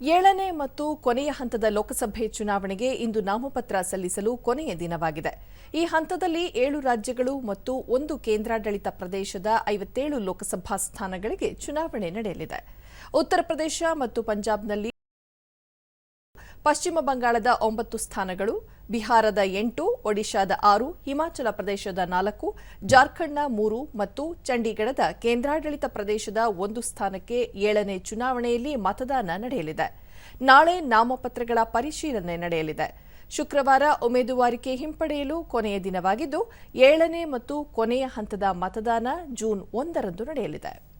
ಏಳನೇ ಮತ್ತು ಕೊನೆಯ ಹಂತದ ಲೋಕಸಭೆ ಚುನಾವಣೆಗೆ ಇಂದು ನಾಮಪತ್ರ ಸಲ್ಲಿಸಲು ಕೊನೆಯ ದಿನವಾಗಿದೆ. ಈ ಹಂತದಲ್ಲಿ ಏಳು ರಾಜ್ಯಗಳು ಮತ್ತು ಒಂದು ಕೇಂದ್ರಾಡಳಿತ ಪ್ರದೇಶದ ಐವತ್ತೇಳು ಲೋಕಸಭಾ ಸ್ಥಾನಗಳಿಗೆ ಚುನಾವಣೆ ನಡೆಯಲಿದೆ. ಉತ್ತರ ಪ್ರದೇಶ ಮತ್ತು ಪಂಜಾಬ್ನಲ್ಲಿ ಪಶ್ಚಿಮ ಬಂಗಾಳದ ಒಂಬತ್ತು ಸ್ಥಾನಗಳು ಬಿಹಾರದ ಎಂಟು, ಒಡಿಶಾದ ಆರು, ಹಿಮಾಚಲ ಪ್ರದೇಶದ ನಾಲ್ಕು, ಜಾರ್ಖಂಡ್ನ ಮೂರು ಮತ್ತು ಚಂಡೀಗಢದ ಕೇಂದ್ರಾಡಳಿತ ಪ್ರದೇಶದ ಒಂದು ಸ್ಥಾನಕ್ಕೆ ಏಳನೇ ಚುನಾವಣೆಯಲ್ಲಿ ಮತದಾನ ನಡೆಯಲಿದೆ. ನಾಳೆ ನಾಮಪತ್ರಗಳ ಪರಿಶೀಲನೆ ನಡೆಯಲಿದೆ. ಶುಕ್ರವಾರ ಉಮೇದುವಾರಿಕೆ ಹಿಂಪಡೆಯಲು ಕೊನೆಯ ದಿನವಾಗಿದ್ದು, ಏಳನೇ ಮತ್ತು ಕೊನೆಯ ಹಂತದ ಮತದಾನ ಜೂನ್ ಒಂದರಂದು ನಡೆಯಲಿದೆ.